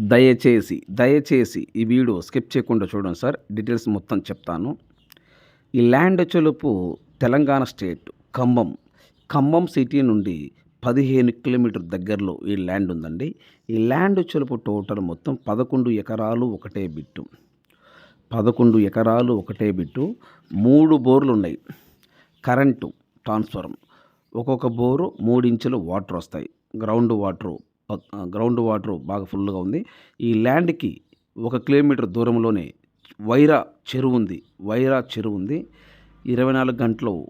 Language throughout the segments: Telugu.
దయచేసి దయచేసి ఈ వీడియో స్కిప్ చేయకుండా చూడండి సార్. డీటెయిల్స్ మొత్తం చెప్తాను. ఈ ల్యాండ్ చెలుపు తెలంగాణ స్టేట్ ఖమ్మం ఖమ్మం సిటీ నుండి పదిహేను కిలోమీటర్ దగ్గరలో ఈ ల్యాండ్ ఉందండి. ఈ ల్యాండ్ చెలుపు టోటల్ మొత్తం పదకొండు ఎకరాలు ఒకటే బిట్టు. పదకొండు ఎకరాలు ఒకటే బిట్టు. మూడు బోర్లు ఉన్నాయి. Current transformer. ఒక్కొక్క బోరు మూడు వాటర్ వస్తాయి. గ్రౌండ్ వాటరు గ్రౌండ్ వాటర్ బాగా ఫుల్గా ఉంది. ఈ ల్యాండ్కి ఒక కిలోమీటర్ దూరంలోనే వైరా చెరువు ఉంది. వైరా చెరువు ఉంది. ఇరవై నాలుగు గంటలు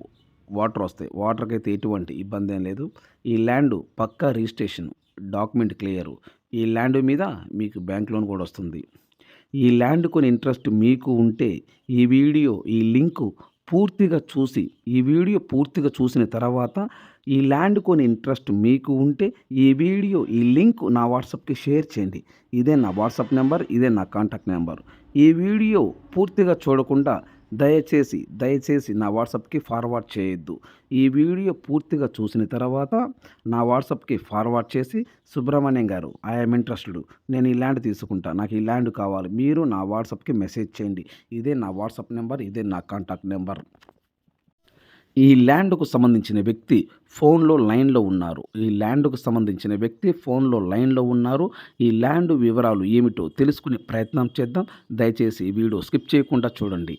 వాటర్ వస్తాయి. వాటర్కి అయితే ఎటువంటి ఇబ్బంది ఏం లేదు. ఈ land pucca registration document clear. ఈ ల్యాండ్ మీద మీకు బ్యాంక్ లోన్ కూడా వస్తుంది. ఈ ల్యాండ్ కొని ఇంట్రెస్ట్ మీకు ఉంటే ఈ వీడియో ఈ లింకు పూర్తిగా చూసి ఈ వీడియో పూర్తిగా చూసిన తర్వాత ఈ ల్యాండ్ కొని ఇంట్రెస్ట్ మీకు ఉంటే ఈ వీడియో ఈ లింక్ నా వాట్సాప్కి షేర్ చేయండి. ఇదే నా వాట్సాప్ నెంబర్ ఇదే నా కాంటాక్ట్ నెంబర్. ఈ వీడియో పూర్తిగా చూడకుండా దయచేసి దయచేసి నా వాట్సాప్కి ఫార్వర్డ్ చేయొద్దు. ఈ వీడియో పూర్తిగా చూసిన తర్వాత నా వాట్సాప్కి ఫార్వర్డ్ చేసి సుబ్రహ్మణ్యం గారు ఐఎమ్ ఇంట్రెస్టెడ్. నేను ఈ ల్యాండ్ తీసుకుంటా. నాకు ఈ ల్యాండ్ కావాలి. మీరు నా వాట్సాప్కి మెసేజ్ చేయండి. ఇదే నా వాట్సాప్ నెంబర్ ఇదే నా కాంటాక్ట్ నెంబర్. ఈ ల్యాండ్కు సంబంధించిన వ్యక్తి ఫోన్లో లైన్లో ఉన్నారు. ఈ ల్యాండ్కు సంబంధించిన వ్యక్తి ఫోన్లో లైన్లో ఉన్నారు. ఈ ల్యాండ్ వివరాలు ఏమిటో తెలుసుకునే ప్రయత్నం చేద్దాం. దయచేసి వీడియో స్కిప్ చేయకుండా చూడండి.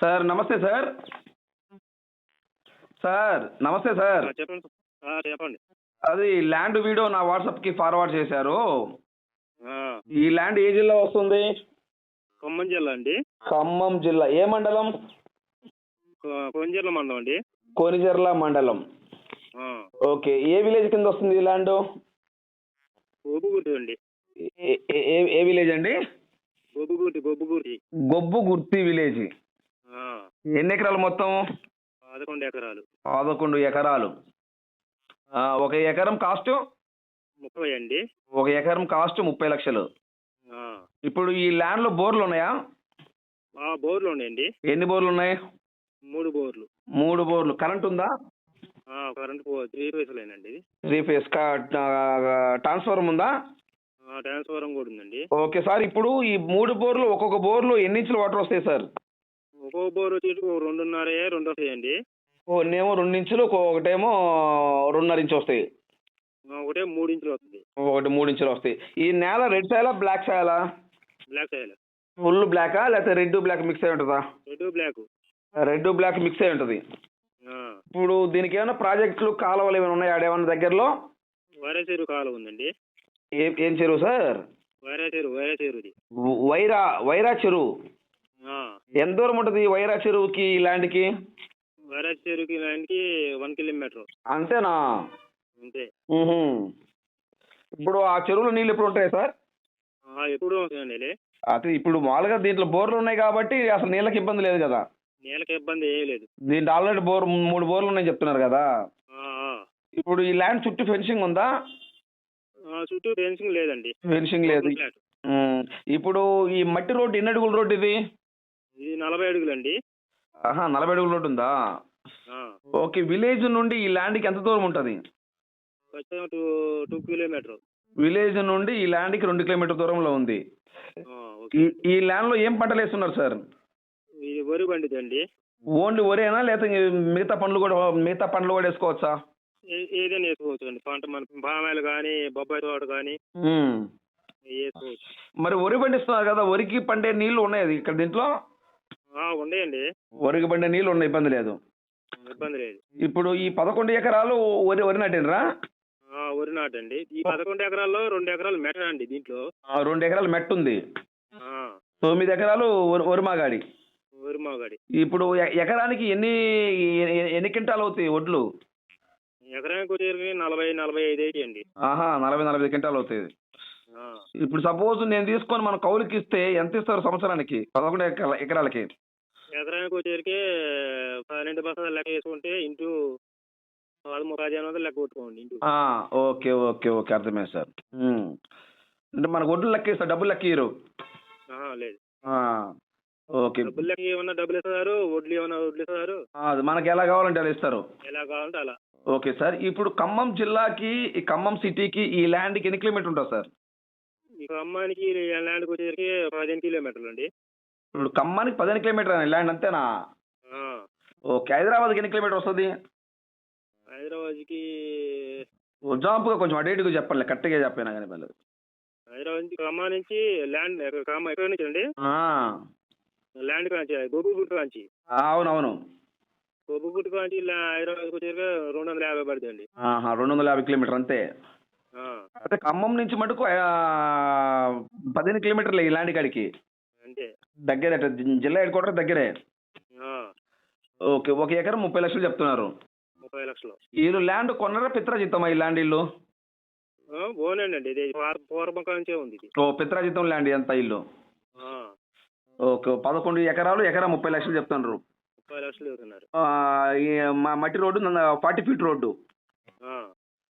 సార్ నమస్తే సార్. సార్ నమస్తే సార్. చెప్పండి అది ల్యాండ్ వీడియో నా వాట్సాప్కి ఫార్వర్డ్ చేశారు. ఈ ల్యాండ్ ఏ జిల్లా వస్తుంది? ఖమ్మం జిల్లా అండి. ఖమ్మం జిల్లా. ఏ మండలం? కొ- కొంజర్ల మండలం అండి. కోనిజర్ల మండలం. ఓకే. ఏ విలేజ్ కింద వస్తుంది ఈ ల్యాండ్? గొబ్బుగుర్తి అండి. ఏ- విలేజ్ అండి? Gobbugurthi Gobbugurthi Gobbugurthi village. ఎన్ని ఎకరాలు మొత్తం? పదకొండు ఎకరాలు. పదకొండు ఎకరాలు. ఒక ఎకరం కాస్ట్? ముప్పై అండి. ఒక ఎకరం కాస్ట్ ముప్పై లక్షలు. ఇప్పుడు ఈ ల్యాండ్లో బోర్లు ఉన్నాయా? బోర్లు ఉన్నాయండి. ఎన్ని బోర్లు ఉన్నాయి? మూడు బోర్లు. మూడు బోర్లు. కరెంట్ ఉందా? కరెంట్ త్రీ ఫేస్లేనండి ఇది. Three phase. ట్రాన్స్ఫార్మర్ ఉందా? ఆ, ట్రాన్స్ఫారం కూడా ఉందండి. ఓకే సార్ ఇప్పుడు ఈ మూడు బోర్లు ఒక్కొక్క బోర్లు ఎన్ని ఇంచులు వాటర్ వస్తాయి సార్? ఒక్కో బోర్ వచ్చేసి రెండున్నర రెండు వస్తాయండి ఒకటేమో రెండు ఇంచులు ఒకటేమో రెండున్నర ఇంచు వస్తాయి ఒకటే మూడు ఇంచులు వస్తుంది. ఒకటి మూడు ఇంచులు వస్తాయి. ఈ నేల రెడ్ సాయలా బ్లాక్ సాయలా? Black soil. ఫుల్ బ్లాకా లేకపోతే రెడ్ బ్లాక్ మిక్స్ అయి ఉంటుందా? Red black. Red black mix అయి ఉంటుంది. ఇప్పుడు దీనికి ఏమైనా ప్రాజెక్టులు కాలువలు ఏమైనా ఉన్నాయా ఆడేమన్నా దగ్గరలో? వైరా చెరువు కాలం ఉందండి. ఏం ఏం చెరువు సార్? వైరా చెరువు వైరా చెరువుది. వ- వైరా వైరా చెరువు. ఎంత దూరం ఉంటుంది వైరా చెరువుకి ల్యాండ్కి? వైరా చెరువుకి లైన్కి వన్ కిలోమీటర్. అంతేనా? అంతే. ఇప్పుడు ఆ చెరువులో నీళ్ళు ఎప్పుడు ఉంటాయి సార్? ఎప్పుడు అది ఇప్పుడు మామూలుగా దీంట్లో బోర్లు ఉన్నాయి కాబట్టి అసలు నీళ్ళకి ఇబ్బంది లేదు కదా. నీళ్ళకి ఇబ్బంది ఏం లేదు. దీంట్లో ఆల్రెడీ బోర్ మూడు బోర్లు ఉన్నాయి చెప్తున్నారు కదా. ఇప్పుడు ఈ ల్యాండ్ చుట్టూ ఫెన్సింగ్ ఉందా? చుట్టూ ఫెన్సింగ్ లేదండి. ఫెన్సింగ్ లేదు. ఇప్పుడు ఈ మట్టి రోడ్డు ఎన్ని అడుగుల రోడ్డు ఇది? ఇది నలభై అడుగులండి. ఆహా నలభై అడుగుల రోడ్డు ఉందా? ఆ, ఓకే విలేజ్ నుండి ఈ ల్యాండ్కి ఎంత దూరం ఉంటుంది? ఖచ్చితంగా టూ టూ కిలోమీటర్. విలేజ్ నుండి ఈ ల్యాండ్కి రెండు కిలోమీటర్ దూరంలో ఉంది. ఈ ఈ ల్యాండ్లో ఏం పంటలు వేస్తున్నారు సార్? ఇది వరి బండిది అండి ఓన్లీ వరేనా? లేకపోతే మిగతా పండ్లు కూడా మిగతా పండ్లు కూడా వేసుకోవచ్చా? ఏదైనా వేసుకోవచ్చు అండి పంట మన పామాయిలు కానీ బొబ్బాయి తోట కానీ. వేసుకోవచ్చు. మరి వరి పండిస్తున్నారు కదా వరికి పండే నీళ్ళు ఉన్నాయి అది ఇక్కడ దీంట్లో? ఉన్నాయండి వరికి పండే నీళ్ళు ఉన్నాయి ఇబ్బంది లేదు. ఇబ్బంది లేదు. ఇప్పుడు ఈ పదకొండు ఎకరాలు వరి వరి నాటినరా? ఆ, వరి నాటండి. ఈ పదకొండు ఎకరాల్లో రెండు ఎకరాలు మెట అండి దీంట్లో. రెండు ఎకరాలు మెట్టు ఉంది. ఆ, తొమ్మిది ఎకరాలు వరి మాగాడి. వరి మాగాడి. ఇప్పుడు ఎకరానికి ఎన్ని ఎన్ని క్వింటాలు అవుతాయి వడ్లు? ఎకరానికి వచ్చేసరికి నలభై నలభై ఐదు అయితే అండి. ఆహా నలభై నలభై క్వింటాలు అవుతాయి. ఇప్పుడు సపోజ్ నేను తీసుకొని మన కౌలుకి ఇస్తే ఎంత ఇస్తారు సంవత్సరానికి? పదకొండు ఎకరా- ఎకరాలకి. ఎకరానికి వచ్చేసరికి పన్నెండు బస్తాలు లెక్క వేసుకుంటే ఇంటూ ఓకే ఓకే ఓకే అర్థమైంది సార్. అంటే మనకు వడ్లు లెక్క ఇస్తారు డబ్బులు లెక్క ఇయ్యరు. లేదు. ఆ, ఓకే. డబ్బులు లెక్క ఏమన్నా డబ్బులు ఇస్తారు వడ్లు ఏమన్నా వడ్లు ఇస్తారు? మనకి ఎలా కావాలంటే అలా ఇస్తారు. ఎలా కావాలంటే అలా. ఓకే సార్ ఇప్పుడు ఖమ్మం జిల్లాకి ఈ ఖమ్మం సిటీకి ఈ ల్యాండ్కి ఎన్ని కిలోమీటర్ ఉంటుంది సార్? ఇక అమ్మానికి ల్యాండ్కి వచ్చేసరికి పదిహేను కిలోమీటర్లు అండి. ఇప్పుడు ఖమ్మానికి పదిహేను కిలోమీటర్ ల్యాండ్ అంతేనా? ఓకే హైదరాబాద్కి ఎన్ని కిలోమీటర్ వస్తుంది? హైదరాబాద్కి ఎగ్జాంపుల్గా కొంచెం అటు ఇటుగా చెప్పండి కరెక్ట్గా చెప్పినా కానీ పర్లేదు. హైదరాబాద్ నుంచి ఖమ్మం నుంచి ల్యాండ్ ఖమ్మం ఎక్కడి నుంచి అండి? ల్యాండ్ కాంచి గోబుగుట్టు కాంచి. అవునవును. గోబుగుట్టు కాంచి హైదరాబాద్కి వచ్చేసరికి రెండు వందల యాభై పడుతుంది అండి రెండు వందల యాభై కిలోమీటర్ అంతే. అయితే ఖమ్మం నుంచి మటుకు పదిహేను కిలోమీటర్లు ఈ ల్యాండ్ కాడికి దగ్గరే అటు జిల్లా హెడ్ క్వార్టర్ దగ్గరే. ఓకే ఒక ఎకరం ముప్పై లక్షలు చెప్తున్నారు. ముప్పై లక్షలు. వీళ్ళు ల్యాండ్ కొన్నారా పిత్రాజిత్తమా ఈ ల్యాండ్ ఇల్లు ఓనండి ఇది నుంచే ఉంది ఓ పిత్రాజిత్తం ల్యాండ్ ఎంత ఇల్లు ఓకే పదకొండు ఎకరాలు ఎకరా ముప్పై లక్షలు చెప్తున్నారు. ముప్పై లక్షలు మా మట్టి road forty feet road.